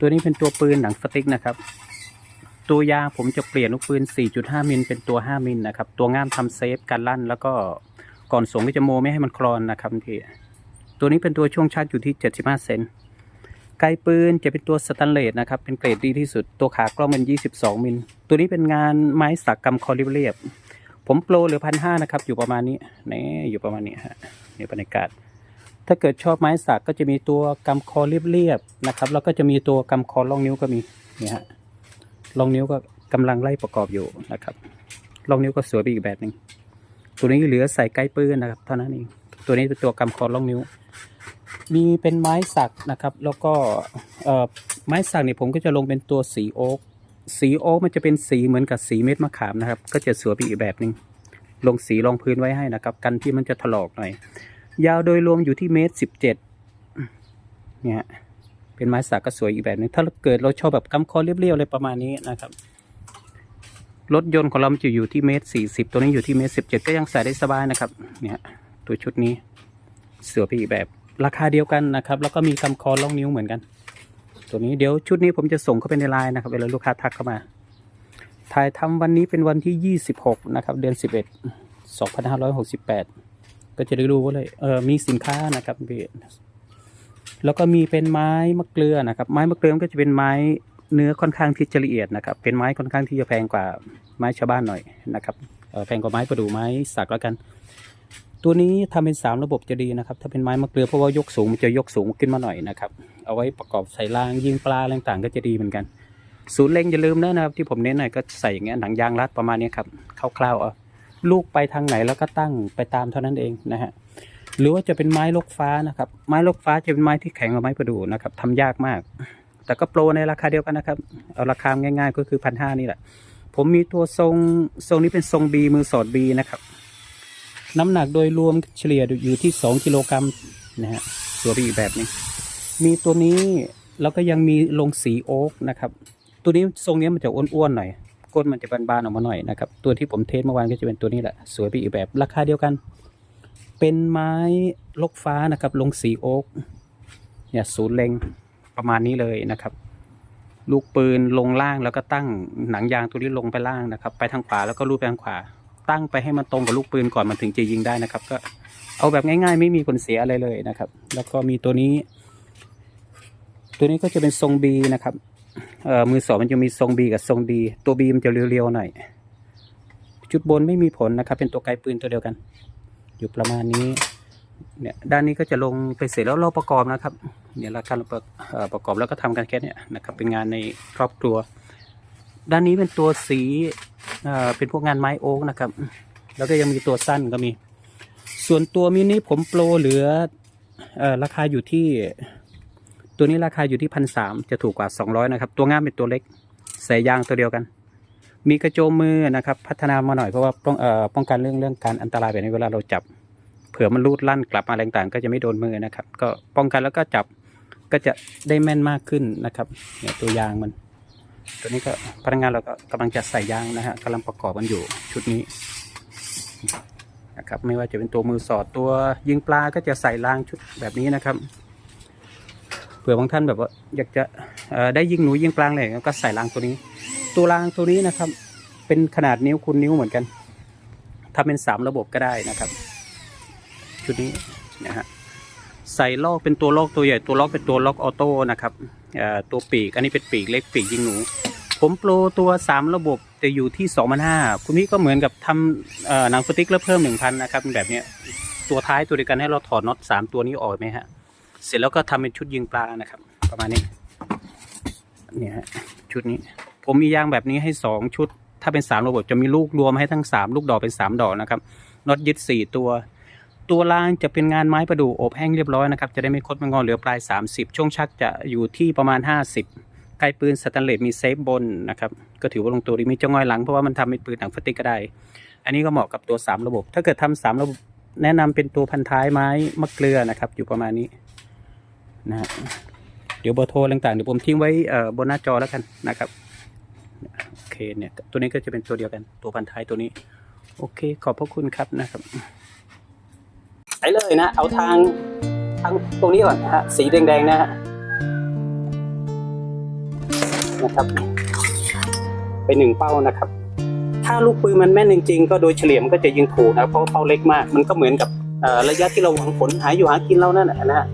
ตัวนี้เป็นตัวปืนหนังสติ๊กนะครับ ตัวยางผมจะเปลี่ยนลูกปืน 4.5 มิลเป็นตัว 5 มิลนะครับ ตัวง่ามทำเซฟการลั่น แล้วก็ก่อนส่งก็จะโมไม่ให้มันคลอนนะครับพี่ตัวนี้เป็นตัวช่วงชักอยู่ที่ 75 เซนไกปืนจะเป็นตัวสแตนเลสนะครับ เป็นเกรดดีที่สุด ตัวขากล้องเป็น 22 มิล ตัวนี้เป็นงานไม้สักกำคอริเรียบ ผมโปรเหลือพันห้านะครับ อยู่ประมาณนี้นี่อยู่ประมาณนี้ฮะนี่บรรยากาศ ถ้าเกิดชอบไม้สักก็จะมีตัวกำคอเรียบๆนะครับ แล้วก็จะมีตัวกำคอล่องนิ้วก็มีนี่ฮะล่องนิ้วก็กำลังไล่ประกอบอยู่นะครับล่องนิ้วก็สวยไปอีกแบบหนึ่งตัวนี้เหลือใส่ใกล้ปืนนะครับเท่านั้นเองตัวนี้เป็นตัวกำคอล่องนิ้ว มีเป็นไม้สักนะครับ แล้วก็เอ่อไม้สักเนี่ยผมก็จะลงเป็นตัวสีโอ๊กสีโอ๊กมันจะเป็นสีเหมือนกับสีเม็ดมะขามนะครับ ก็จะสวยไปอีกแบบหนึ่งลงสีรองพื้นไว้ให้นะครับ กันที่มันจะถลอกหน่อย ยาวโดยรวมอยู่ที่เมตรสิบเจ็ดเนี่ยฮะเป็นไม้สักก็สวยอีกแบบหนึงถ้าเกิดเราชอบแบบกำคอเรียบๆอะไรประมาณนี้นะครับรถยนต์ของเราจะอยู่ที่เมตรสี่สิบตัวนี้อยู่ที่เมตรสิบเจ็ดก็ยังใส่ได้สบายนะครับ เนี่ยตัวชุดนี้สวยไปอีกแบบราคาเดียวกันนะครับ แล้วก็มีกำคอล่องนิ้วเหมือนกัน ตัวนี้เดี๋ยวชุดนี้ผมจะส่งเข้าไปในไลน์นะครับเวลาลูกค้าทักเข้ามา ถ่ายทำวันนี้เป็นวันที่ 26 นะครับ เดือน 11 2568 ก็จะได้รู้ว่าเลยเออมีสินค้านะครับพี่แล้วก็มีเป็นไม้มะเกลือนะครับ ไม้มะเกลือมันก็จะเป็นไม้เนื้อค่อนข้างที่จะละเอียดนะครับ เป็นไม้ค่อนข้างที่จะแพงกว่าไม้ชาวบ้านหน่อยนะครับแพงกว่าไม้ประดู่ไม้สักแล้วกัน ตัวนี้ทำเป็นสามระบบจะดีนะครับ ถ้าเป็นไม้มะเกลือเพราะว่ายกสูงมันจะยกสูงขึ้นมาหน่อยนะครับ เอาไว้ประกอบใส่รางยิงปลาอะไรต่างๆ ก็จะดีเหมือนกัน ศูนย์เล็งอย่าลืมนะนะครับที่ผมเน้นหน่อยก็ใส่อย่างเงี้ยหนังยางรัดประมาณนี้ครับคร่าวๆเอา ลูกไปทางไหนแล้วก็ตั้งไปตามเท่านั้นเองนะฮะหรือว่าจะเป็นไม้ลกฟ้านะครับ ไม้ลกฟ้าจะเป็นไม้ที่แข็งกว่าไม้ประดู่นะครับทำยากมาก แต่ก็โปรในราคาเดียวกันนะครับ เอาราคาง่ายๆก็คือพันห้านี่แหละ ผมมีตัวทรงทรงนี้เป็นทรงบีมือสอดบีนะครับ น้ำหนักโดยรวมเฉลี่ยอยู่ที่สองกิโลกรัมนะฮะตัวบีอีกแบบหนึงมีตัวนี้แล้วก็ยังมีลงสีโอ๊กนะครับ ตัวนี้ทรงนี้มันจะอ้วนๆหน่อย ก้นมันจะบานๆออกมาหน่อยนะครับ ตัวที่ผมเทสเมื่อวานก็จะเป็นตัวนี้แหละ สวยไปอีกแบบราคาเดียวกัน เป็นไม้ลกฟ้านะครับ ลงสีโอ๊กเนี่ยศูนย์เล็งประมาณนี้เลยนะครับ ลูกปืนลงล่างแล้วก็ตั้งหนังยางตัวนี้ลงไปล่างนะครับ ไปทางขวาแล้วก็ลูบไปทางขวา ตั้งไปให้มันตรงกับลูกปืนก่อนมันถึงจะยิงได้นะครับ ก็เอาแบบง่าย ๆ ไม่มีผลเสียอะไรเลยนะครับ แล้วก็มีตัวนี้ ตัวนี้ก็จะเป็นทรงบีนะครับ เอ่อมือสองมันจะมีทรงบีกับทรงดี ตัวบีมันจะเรียวๆหน่อย จุดบนไม่มีผลนะครับ เป็นตัวไกลปืนตัวเดียวกัน อยู่ประมาณนี้ เนี่ยด้านนี้ก็จะลงไปเสร็จแล้วเราประกอบนะครับ เนี่ยเราการประเอ่อประกอบแล้วก็ทำกันแค่เนี้ยนะครับ เป็นงานในครอบครัว ด้านนี้เป็นตัวสีเอ่อเป็นพวกงานไม้โอ๊กนะครับ แล้วก็ยังมีตัวสั้นก็มี ส่วนตัวมินิผมโปรเหลืออราคาอยู่ที่ ตัวนี้ราคาอยู่ที่พันสามจะถูกกว่าสองร้อยนะครับ ตัวง่ามเป็นตัวเล็กใส่ยางตัวเดียวกัน มีกระโจมมือนะครับ พัฒนามาหน่อยเพราะว่าป้องเอ่อป้องกันเรื่องเรื่องการอันตรายแบบนี้เวลาเราจับ เผื่อมันรูดลั่นกลับมาอะไรต่างก็จะไม่โดนมือนะครับ ก็ป้องกันแล้วก็จับก็จะได้แม่นมากขึ้นนะครับเนี่ยตัวยางมัน ตัวนี้ก็พนักงานเราก็กำลังจะใส่ยางนะฮะกำลังประกอบมันอยู่ชุดนี้นะครับไม่ว่าจะเป็นตัวมือสอดตัวยิงปลาก็จะใส่รางชุดแบบนี้นะครับ ผื่อบางท่านแบบว่าอยากจะได้ยิงหนูยิงปลาอะไรก็ใส่รางตัวนี้ ตัวรางตัวนี้นะครับ เป็นขนาดนิ้วคูณนิ้วเหมือนกันทำเป็นสามระบบก็ได้นะครับ ชุดนี้นะฮะใส่ลอกเป็นตัวลอกตัวใหญ่ตัวล็อกเป็นตัวล็อกออโต้นะครับตัวปีกอันนี้เป็นปีกเล็กปีกยิงหนู ผมโปรตัวสามระบบจะอยู่ที่สองพันห้าคุณพี่ก็เหมือนกับทำหนังสติ๊กแล้วเพิ่มหนึ่งพันนะครับเป็นแบบนี้ตัวท้ายตัวเดียวกันให้เราถอดน็อตสามตัวนี้ออกไหมฮะ เสร็จแล้วก็ทำเป็นชุดยิงปลานะครับ ประมาณนี้เนี่ยฮะชุดนี้ ผมมียางแบบนี้ให้สองชุด ถ้าเป็นสามระบบจะมีลูกรวมให้ทั้งสามลูกดอกเป็นสามดอกนะครับน็อตยึดสี่ตัว ตัวล่างจะเป็นงานไม้ประดู่อบแห้งเรียบร้อยนะครับจะได้ไม่คดไม่งอเหลือปลาย 30 ช่วงชักจะอยู่ที่ประมาณ 50ไกลปืนสแตนเลสมีเซฟบนนะครับก็ถือว่าลงตัวดีมีจ้องอยหลังเพราะว่ามันทำเป็นปืนหนังฟติกก็ได้ อันนี้ก็เหมาะกับตัว 3 ระบบ ถ้าเกิดทำสามระบบแนะนำเป็นตัวพันท้ายไม้มะเกลือนะครับ อยู่ประมาณนี้ นะฮะเดี๋ยวเบอร์โทรต่างๆเดี๋ยวผมทิ้งไว้บนหน้าจอแล้วกันนะครับโอเคเนี่ยตัวนี้ก็จะเป็นตัวเดียวกันตัวพันท้ายตัวนี้ โอเคขอบพระคุณครับนะครับไปเลยนะ เอาทางทางตรงนี้ก่อนนะฮะสีแดงๆนะฮะนะครับไปหนึ่งเป้านะครับ ถ้าลูกปืนมันแม่นจริงๆก็โดยเฉลี่ยมันก็จะยิงถูกนะเพราะเป้าเล็กมาก มันก็เหมือนกับระยะที่เราหวังผลหาอยู่หากินเรานั่นแหละนะฮะ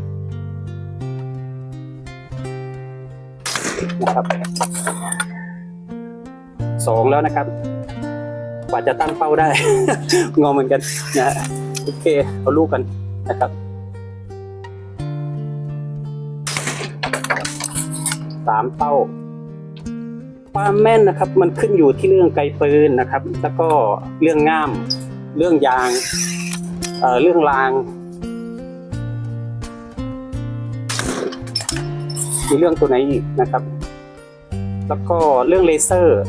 นะครับสองแล้วนะครับกว่าจะตั้งเป้าได้ งอเหมือนกันนะโอเคเอาลูกกันนะครับสามเป้าความแม่นนะครับ มันขึ้นอยู่ที่เรื่องไกลปืนนะครับ แล้วก็เรื่องง่าม เรื่องยางเอ่อเรื่องราง มีเรื่องตัวไหนอีกนะครับ แล้วก็เรื่องเลเซอร์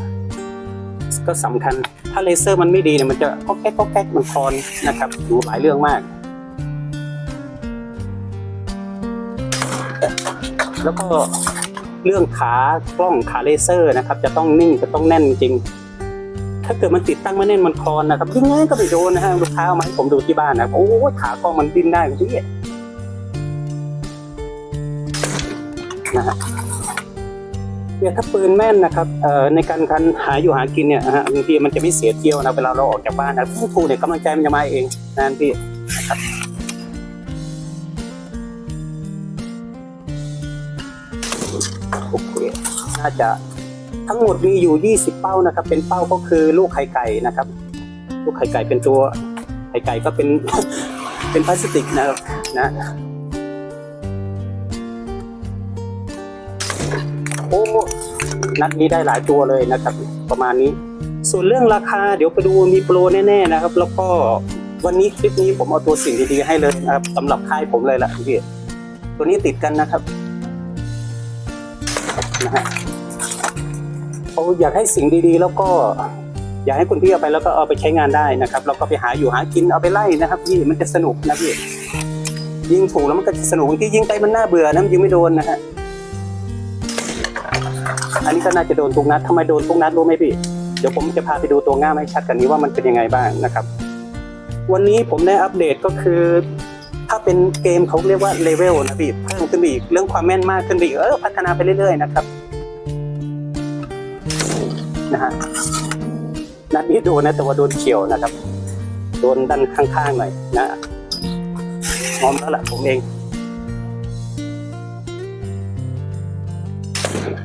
ก็สำคัญ ถ้าเลเซอร์มันไม่ดีเนี่ยมันจะก็แก๊กก็แก๊กมันคลอนนะครับดูหลายเรื่องมาก แล้วก็เรื่องขากล้องขาเลเซอร์นะครับ จะต้องนิ่งจะต้องแน่นจริง ถ้าเกิดมันติดตั้งไม่แน่นมันคลอนนะครับยังไงก็ไม่โดนนะฮะลูกค้าเอามาให้ผมดูที่บ้านนะโอ้ขากล้องมันดิ้นได้พี่ นะฮะเนี่ยถ้าปืนแม่นนะครับเอ่อในการการหาอยู่หากินเนี่ยนะฮะบางทีมันจะไม่เสียเที่ยวนะเวลาเราออกจากบ้านนะผู้ครูเนี่ยกำลังใจมันจะมาเองนะพี่นะครับโอเคน่าจะทั้งหมดมีอยู่ 20 เป้านะครับ เป็นเป้าก็คือลูกไข่ไก่นะครับ ลูกไข่ไก่เป็นตัวไข่ไก่ก็เป็นเป็นพลาสติกนะครับนะ โอ้นัดนี้ได้หลายตัวเลยนะครับ ประมาณนี้ ส่วนเรื่องราคาเดี๋ยวไปดูมีโปรแน่ๆนะครับ แล้วก็วันนี้คลิปนี้ผมเอาตัวสิ่งดีๆให้เลยนะครับสำหรับค่ายผมเลยล่ะพี่ตัวนี้ติดกันนะครับนะฮะเขาอยากให้สิ่งดีๆ แล้วก็อยากให้คุณพี่เอาไปแล้วก็เอาไปใช้งานได้นะครับแล้วก็ไปหาอยู่หากินเอาไปไล่นะครับพี่มันจะสนุกนะพี่ยิงถูกแล้วมันก็จะสนุกทียิงไปมันน่าเบื่อนะมันยิงไม่โดนนะฮะ อันนี้ก็น่าจะโดนทุกนัดทำไมโดนทุกนัดรู้ไหมพี่ เดี๋ยวผมจะพาไปดูตัวง่ามให้ชัดกันนี้ว่ามันเป็นยังไงบ้างนะครับ วันนี้ผมได้อัปเดตก็คือ ถ้าเป็นเกมเขาเรียกว่าเลเวลนะพี่เพิ่มขึ้นไปอีกเรื่องความแม่นมากขึ้นไปอีกเออพัฒนาไปเรื่อยๆนะครับนะฮะนัดนี้โดนนะแต่ว่าโดนเฉียวนะครับ โดนด้านข้างๆหน่อยนะงอมแล้วล่ะผมเอง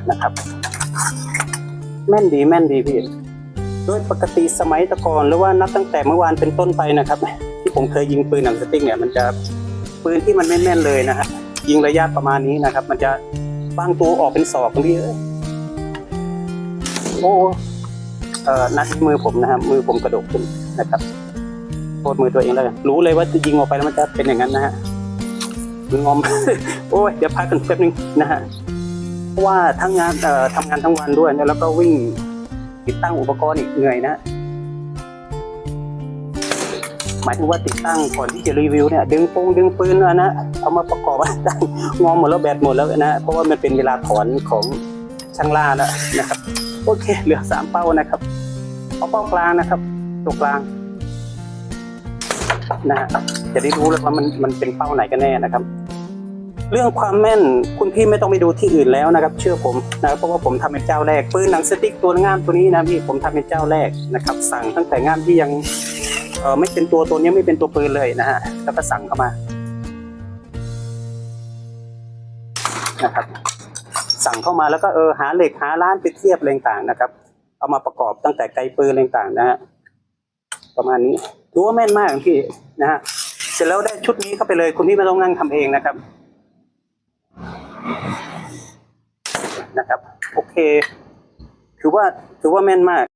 นะครับ แม่นดีแม่นดีพี่โดยปกติสมัยตะกอนหรือว่านับตั้งแต่เมื่อวานเป็นต้นไปนะครับ ที่ผมเคยยิงปืนหนังสติ๊กเนี่ยมันจะปืนที่มันไม่แม่นเลยนะฮะยิงระยะประมาณนี้นะครับ มันจะบางตัวออกเป็นศอกพี่เอ้ยโอ้เอ่อนัดมือผมนะครับมือผมกระดกขึ้นนะครับโทษมือตัวเองแล้วกันรู้เลยว่าจะยิงออกไปแล้วมันจะเป็นอย่างนั้นนะฮะงอม โอ้ยเดี๋ยวพักกันแป๊บนึงนะฮะ เพราะว่าทั้งงานเอ่อทำงานทั้งวันด้วยนะแล้วก็วิ่งติดตั้งอุปกรณ์อีกเหนื่อยนะ หมายถึงว่าติดตั้งก่อนที่จะรีวิวเนี่ยดึงปงดึงปืนอะนะเอามาประกอบได้งอหมดแล้วแบตหมดแล้วนะ เพราะว่ามันเป็นเวลาถอนของช่างล่าแล้วนะครับ โอเค เหลือสามเป้านะครับเอาเป้ากลางนะครับตัวกลางนะฮะจะได้รู้เลยว่ามันมันเป็นเป้าไหนกันแน่นะครับ เรื่องความแม่นคุณพี่ไม่ต้องไปดูที่อื่นแล้วนะครับ เชื่อผมนะครับเพราะว่าผมทำเป็นเจ้าแรกปืนหนังสติ๊กตัวงามตัวนี้นะพี่ผมทำเป็นเจ้าแรกนะครับ สั่งตั้งแต่งามที่ยังเออไม่เป็นตัวตัวนี้ไม่เป็นตัวปืนเลยนะฮะแล้วก็สั่งเข้ามานะครับ สั่งเข้ามาแล้วก็เออหาเหล็กหาร้านไปเทียบอะไรต่างๆนะครับ เอามาประกอบตั้งแต่ไกลปืนอะไรต่างๆนะฮะประมาณนี้ดูว่าแม่นมากพี่นะฮะเสร็จแล้วได้ชุดนี้เข้าไปเลยคุณพี่ไม่ต้องนั่งทำเองนะครับนะครับ โอ เค ถือว่าถือว่าแม่นมาก